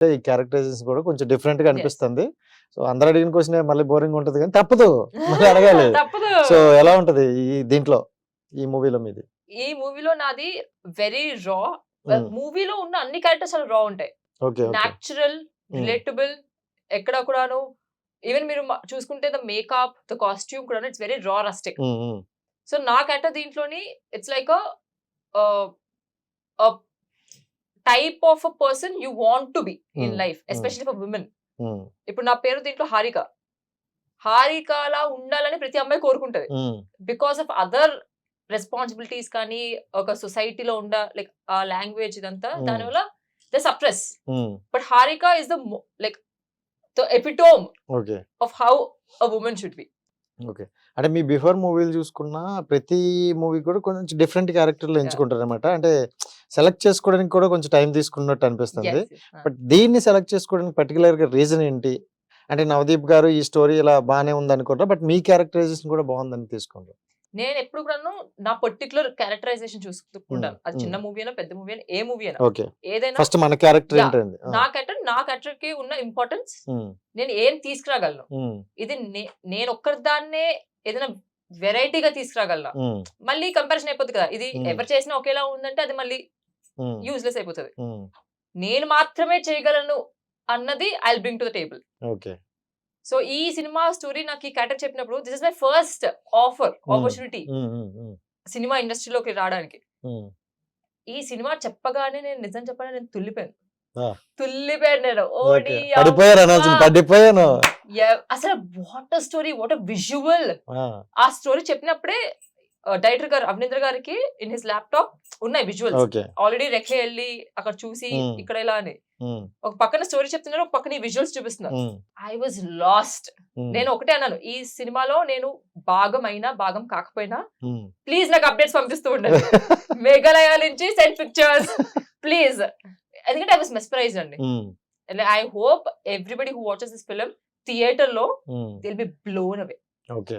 ఈ క్యారెక్టరైజేషన్ కూడా కొంచెం డిఫరెంట్గా అనిపిస్తుంది. సో అందరు అడిగిన క్వశ్చన్ మళ్ళీ బోరింగ్ ఉంటది కానీ తప్పదు. మళ్ళీ అడగాలి. తప్పదు. సో ఎలా ఉంటది ఈ దీంట్లో ఈ మూవీలో మీది? ఈ మూవీలో నాది వెరీ రా Hmm. మూవీలో ఉన్న అన్ని క్యారెక్టర్స్ చాలా రా ఉంటాయి. న్యాచురల్ రిలేటబుల్ ఎక్కడ కూడాను ఈవెన్ మీరు చూసుకుంటే ద మేకప్ ద కాస్ట్యూమ్ కూడా it's very raw rustic so నా క్యారెక్టర్ దీంట్లోని it's like type of a person you want to be in. Life especially for women ఇప్పుడు నా పేరు దీంట్లో హారిక. హారికలా ఉండాలని ప్రతి అమ్మాయి కోరుకుంటది. బికాస్ ఆఫ్ అదర్ రెస్పాన్సిబిలిటీస్ కానీ ఒక సొసైటీలో ఉండ లైక్ ఆ లాంగ్వేజ్ ఇదంతా. దానివల్ల the suppress but Harika is the like the epitome of how a woman should be okay. అంటే మీ బిఫోర్ మూవీలు చూసుకున్నా ప్రతి మూవీ కూడా కొంచెం డిఫరెంట్ క్యారెక్టర్లు ఎంచుకుంటారు అనమాట అంటే సెలెక్ట్ చేసుకోవడానికి కూడా కొంచెం టైం తీసుకున్నట్టు అనిపిస్తుంది. బట్ దీన్ని సెలెక్ట్ చేసుకోవడానికి పర్టికులర్గా రీజన్ ఏంటి? అంటే నవదీప్ గారు ఈ స్టోరీ ఇలా బాగానే ఉంది అనుకుంటారు బట్ మీ క్యారెక్టరైజేషన్ కూడా బాగుందని తీసుకుంటారు నేను ఎప్పుడు కూడాను నా పర్టికులర్ క్యారెక్టరైజేషన్ చూసుకుంటాను. అది చిన్న మూవీ అయినా పెద్ద మూవీ అయినా ఏ మూవీ అయినా. ఏదైనా ఫస్ట్ మన క్యారెక్టర్. ఏంటండి? నా క్యారెక్టర్ నా క్యారెక్టర్కి ఉన్న ఇంపార్టెన్స్ నేను ఏం తీసుకురాగలను? ఇది నేను ఒక్కరి దాన్నే ఏదైనా వెరైటీగా తీసుకురాగలను? మళ్ళీ కంపారిజన్ అయిపోతుంది కదా. ఇది. ఎవరు చేసినా ఒకేలా ఉందంటే అది మళ్ళీ యూజ్లెస్ అయిపోతుంది. నేను మాత్రమే చేయగలను అన్నది I bring to the table okay. So ఈ సినిమా స్టోరీ నాకు ఈ క్యారెక్టర్ చెప్పినప్పుడు this is my first offer opportunity cinema ఇండస్ట్రీలోకి రావడానికి. ఈ సినిమా చెప్పగానే నేను నిజం చెప్పాలని నేను తుల్లిపోయాను. తుల్లిపోయాను నేను. ఓడి అసలు వాట్ స్టోరీ వాట్ విజువల్ ఆ. స్టోరీ చెప్పినప్పుడే డైరెక్టర్ గారు అవినేంద్ర గారికి ఇన్ హిస్ ల్యాప్టాప్ ఉన్నాయి విజువల్స్ ఆల్రెడీ రెక్కే వెళ్ళి అక్కడ చూసి Hmm. ఇక్కడ ఇలా అని. ఉమ్, ఒక పక్కన స్టోరీ చెప్తున్నారు ఒక పక్కన విజువల్స్ చూపిస్తున్నారు. ఐ వాజ్ లాస్ట్ నేను ఒకటే అన్నాను ఈ సినిమాలో నేను భాగం అయినా భాగం కాకపోయినా. ప్లీజ్ నాకు అప్డేట్స్ పంపిస్తూ ఉండండి. మేఘాలయ నుంచి సెండ్ పిక్చర్స్ ప్లీజ్ ఎందుకంటే ఐ వాస్ మెస్పరైజ్ అండి. I hope everybody who watches this film థియేటర్లో will be blown away okay